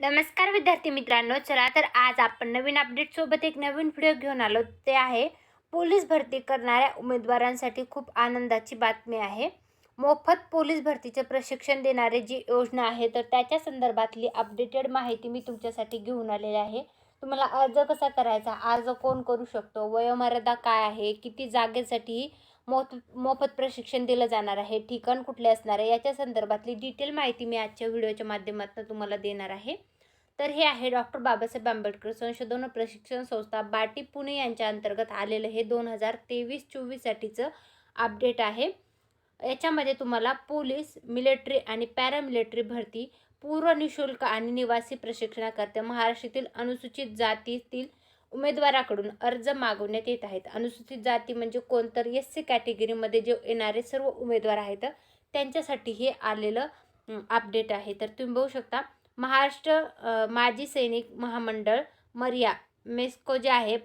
नमस्कार विद्यार्थी मित्रांनो चला तर आज आपण नवीन अपडेट सोबत एक नवीन व्हिडिओ घेऊन आलो. ते आहे पोलीस भरती करणाऱ्या उमेदवारांसाठी खूप आनंदाची बातमी आहे. मोफत पोलीस भरतीचे प्रशिक्षण देणारी जी योजना आहे तर त्याच्या संदर्भातली अपडेटेड माहिती मी तुमच्यासाठी घेऊन आलेली आहे. तुम्हाला अर्ज कसा करायचा? अर्ज कोण करू शकतो? वयोमर्यादा काय आहे? किती जागेसाठी मोफ मोफत प्रशिक्षण दिलं जाणार आहे ठिकाण कुठले असणार आहे याच्या संदर्भातली डिटेल माहिती मी आजच्या व्हिडिओच्या माध्यमातून तुम्हाला देणार आहे. तर हे आहे डॉक्टर बाबासाहेब आंबेडकर संशोधन प्रशिक्षण संस्था बाटी पुणे यांच्या अंतर्गत आलेलं हे दोन हजार तेवीस चोवीससाठीचं अपडेट आहे. याच्यामध्ये तुम्हाला पोलीस मिलिटरी आणि पॅरामिलिटरी भरती पूर्व निशुल्क आणि निवासी प्रशिक्षणाकरता महाराष्ट्रातील अनुसूचित जातीतील उमेदवाराकडून अर्ज मागवण्यात येत आहेत. अनुसूचित जाती म्हणजे कोणतर एस सी कॅटेगरीमध्ये जे येणारे सर्व उमेदवार आहेत त्यांच्यासाठी हे आलेलं अपडेट आहे. तर तुम्ही बघू शकता महाराष्ट्र माजी सैनिक महामंडळ मर्या मेस्को जे आहे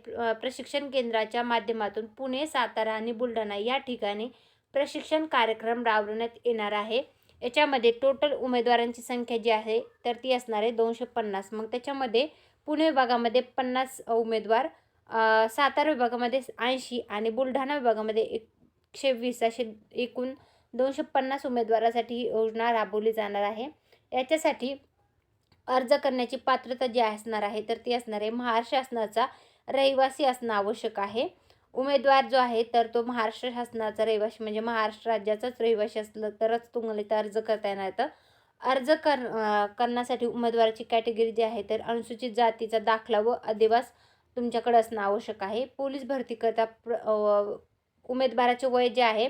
प्रशिक्षण केंद्राच्या माध्यमातून पुणे सातारा आणि बुलढाणा या ठिकाणी प्रशिक्षण कार्यक्रम राबवण्यात येणार आहे. याच्यामध्ये टोटल उमेदवारांची संख्या जी आहे तर ती असणार आहे दोनशे पन्नास. मग त्याच्यामध्ये पुणे विभागामध्ये पन्नास उमेदवार सातारा विभागामध्ये ऐंशी आणि बुलढाणा विभागामध्ये एकशे वीस असे एकूण दोनशे पन्नास उमेदवारासाठी ही योजना राबवली जाणार आहे. याच्यासाठी अर्ज करण्याची पात्रता जी असणार आहे तर ती असणार आहे महाराष्ट्र शासनाचा रहिवासी असणं आवश्यक आहे. उमेदवार जो आहे तर तो महाराष्ट्र शासनाचा रहिवासी म्हणजे महाराष्ट्र राज्याचाच रहिवासी असलं तरच तुम्हाला इथं अर्ज करता येणार तर अर्ज कर करण्यासाठी उमेदवाराची कॅटेगरी जी आहे तर अनुसूचित जातीचा दाखला व अधिवास तुमच्याकडे असणं आवश्यक आहे. पोलीस भरती करता प्र उमेदवाराचे वय जे आहे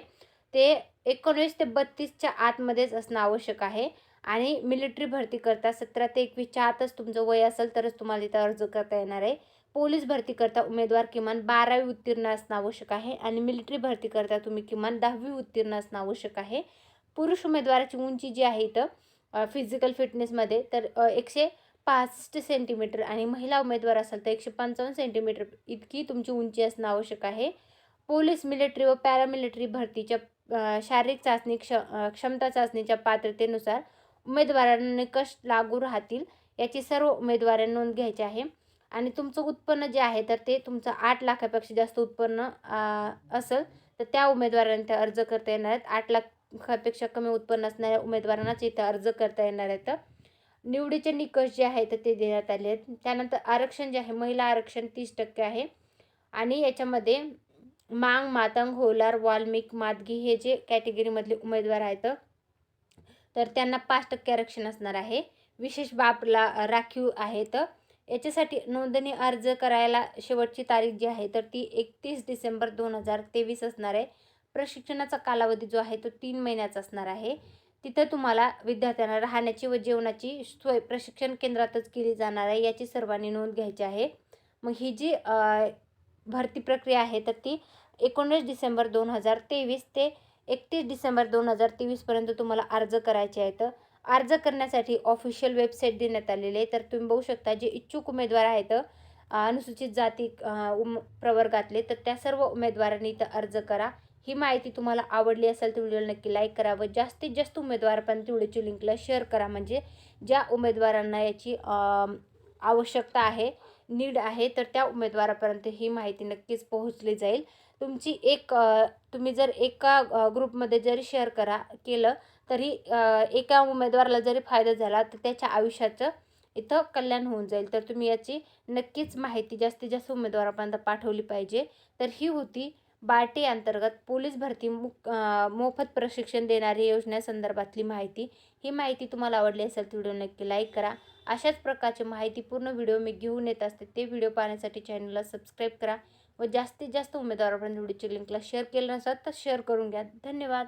ते एकोणवीस ते बत्तीसच्या आतमध्येच असणं आवश्यक आहे. आणि मिलिटरी भरती करता सतरा ते एकवीसच्या आतच तुमचं वय असेल तरच तुम्हाला इथं अर्ज करता येणार आहे. पोलीस भरती करता उमेदवार किमान बारावी उत्तीर्ण असणं आवश्यक आहे आणि मिलिटरी भरती करता तुम्ही किमान दहावी उत्तीर्ण असणं आवश्यक आहे. पुरुष उमेदवाराची उंची जी आहे इथं फिजिकल फिटनेसमध्ये तर एकशे पासष्ट सेंटीमीटर आणि महिला उमेदवार असाल तर एकशे पंचावन्न सेंटीमीटर इतकी तुमची उंची असणं आवश्यक आहे. पोलीस मिलिटरी व पॅरामिलिटरी भरतीच्या शारीरिक चाचणी क्ष क्षमता चाचणीच्या पात्रतेनुसार उमेदवारांना निकष लागू राहतील याची सर्व उमेदवारांनी नोंद घ्यायची आहे. आणि तुमचं उत्पन्न जे आहे तर ते तुमचं आठ लाखापेक्षा जास्त उत्पन्न असेल तर त्या उमेदवारांनी ते अर्ज करता येणार आहेत. आठ लाख लाखापेक्षा कमी उत्पन्न असणाऱ्या उमेदवारांनाच इथं अर्ज करता येणार आहेत. निवडीचे निकष जे आहेत ते देण्यात आले आहेत. त्यानंतर आरक्षण जे आहे महिला आरक्षण तीस टक्के आहे. आणि याच्यामध्ये मांग मातंग होलार वाल्मिक मादगी हे जे कॅटेगरीमधले उमेदवार आहेत तर त्यांना पाच टक्के आरक्षण असणार आहे. विशेष बापला राखीव आहेत. याच्यासाठी नोंदणी अर्ज करायला शेवटची तारीख जी आहे तर ती एकतीस डिसेंबर दोन हजार तेवीस असणार आहे. प्रशिक्षणाचा कालावधी जो आहे तो तीन महिन्याचा असणार आहे. तिथं तुम्हाला विद्यार्थ्यांना राहण्याची व जेवणाची सोय प्रशिक्षण केंद्रातच केली जाणार आहे याची सर्वांनी नोंद घ्यायची आहे. मग ही जी भरती प्रक्रिया आहे तर ती एकोणीस डिसेंबर दोन हजार तेवीस ते एकतीस डिसेंबर दोन हजार तेवीसपर्यंत तुम्हाला अर्ज करायचे आहेत. अर्ज करण्यासाठी ऑफिशियल वेबसाईट देण्यात आलेली आहे. तर तुम्ही बघू शकता जे इच्छुक उमेदवार आहेत अनुसूचित जाती उम प्रवर्गातले तर त्या सर्व उमेदवारांनी इथं अर्ज करा. ही माहिती तुम्हाला आवडली असेल तर व्हिडिओला नक्की लाईक करा व जास्तीत जास्त उमेदवारापर्यंत व्हिडिओची लिंकला शेअर करा. म्हणजे ज्या उमेदवारांना याची आवश्यकता आहे नीड आहे तर त्या उमेदवारापर्यंत ही माहिती नक्कीच पोहोचली जाईल. तुमची एक तुम्ही जर एका ग्रुपमध्ये जरी शेअर करा केलं तरी एका उमेदवाराला जरी फायदा झाला तर त्याच्या आयुष्याचं इथं कल्याण होऊन जाईल. तर तुम्ही याची नक्कीच माहिती जास्तीत जास्त उमेदवारापर्यंत पाठवली पाहिजे. तर ही होती बार्टी अंतर्गत पोलीस भरती मुक मोफत प्रशिक्षण देणारी योजनेसंदर्भातली माहिती. ही माहिती तुम्हाला आवडली असेल तर व्हिडिओ नक्की लाईक करा. अशाच प्रकारची माहिती पूर्ण व्हिडिओ मी घेऊन येत असते ते व्हिडिओ पाहण्यासाठी चॅनलला सबस्क्राईब करा व जास्तीत जास्त उमेदवारापर्यंत व्हिडिओची लिंकला शेअर केलं नसतं तर शेअर करून घ्या. धन्यवाद.